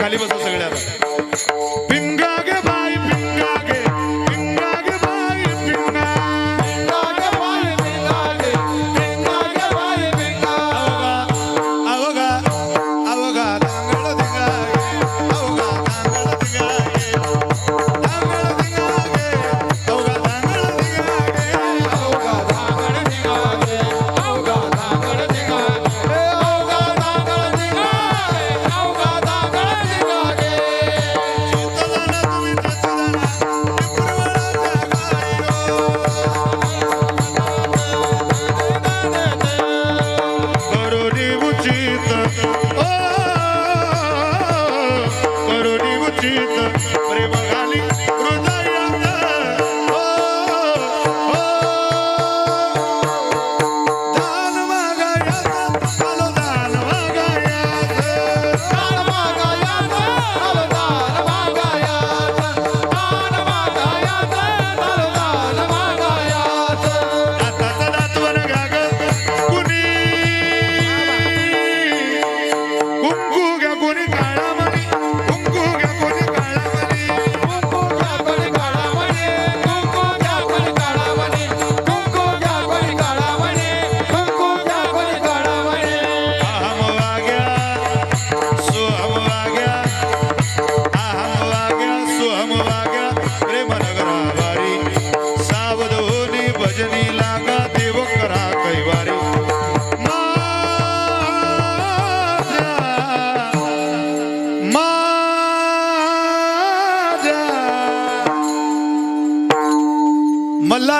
खाली बसू सगळ्याला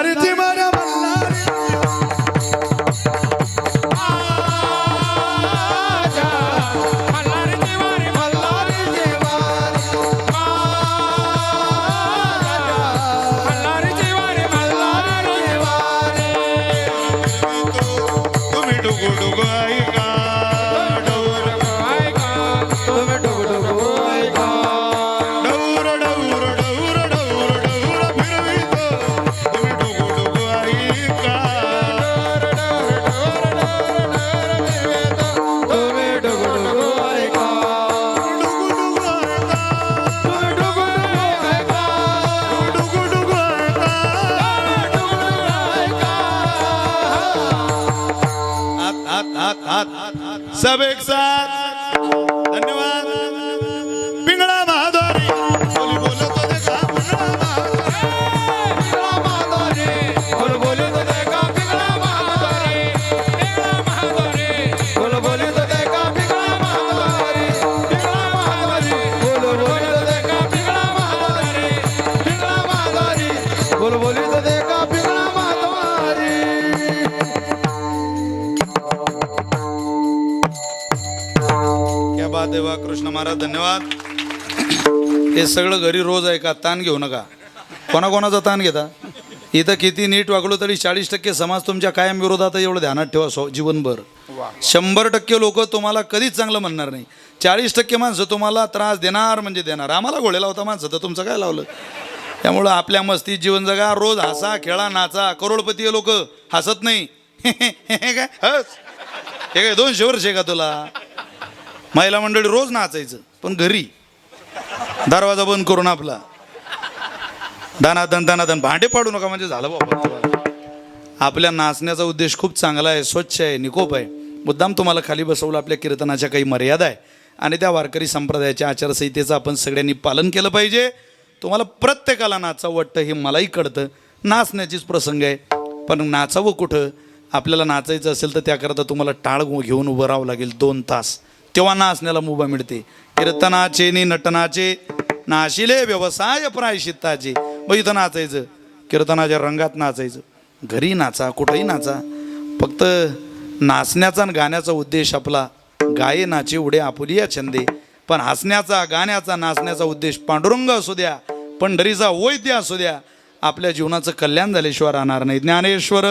Party, Timon. आहात सब एक साथ। धन्यवाद। क्या बात आहे वा कृष्ण महाराज धन्यवाद. हे सगळं घरी रोज आहे का? ताण घेऊ नका. कोणाकोणाचा ताण घेता? इथं किती नीट वागलो तरी चाळीस टक्के समाज तुमच्या कायम विरोधात एवढं ध्यानात ठेवा सो जीवनभर. शंभर टक्के लोक तुम्हाला कधीच चांगलं म्हणणार नाही. चाळीस टक्के माणसं तुम्हाला त्रास देणार म्हणजे देणार. आम्हाला घोडेला होता माणसं तर तुमचं काय लावलं? त्यामुळं आपल्या मस्तीत जीवन जगा रोज हसा खेळा नाचा करोडपती लोक हसत नाही. हे काय? हस. हे काय दोनशे वर्ष आहे का तुला? महिला मंडळी रोज नाचायचं पण घरी. दरवाजा बंद करून आपला. दानादन दानादन भांडे पाडू नका म्हणजे झालं बाबा. आपल्या नाचण्याचा उद्देश खूप चांगला आहे स्वच्छ आहे निकोप आहे. मुद्दाम तुम्हाला खाली बसवलं आपल्या कीर्तनाच्या काही मर्यादा आहे. आणि त्या वारकरी संप्रदायाच्या आचारसंहितेचं आपण सगळ्यांनी पालन केलं पाहिजे. तुम्हाला प्रत्येकाला नाचावं वाटतं हे मलाही कळतं. नाचण्याचीच प्रसंग आहे. पण नाचावं कुठं? आपल्याला नाचायचं असेल तर त्याकरता तुम्हाला टाळ घेऊन उभं राहावं लागेल दोन तास. तेव्हा नाचण्याला मुभा मिळते? कीर्तनाचे नि नटनाचे. नाशिले व्यवसाय प्रायशित्ताचे मग इथं नाचायचं. कीर्तनाच्या रंगात नाचायचं. घरी नाचा कुठंही नाचा. फक्त नाचण्याचा आणि गाण्याचा उद्देश आपला. गाये नाचे उडे आपुलिया छंदे. पण हसण्याचा गाण्याचा नाचण्याचा उद्देश पांडुरंग असू द्या पंढरीचा वैद्य असू द्या. आपल्या जीवनाचं कल्याण झाल्याशिवाय राहणार नाही. ज्ञानेश्वर.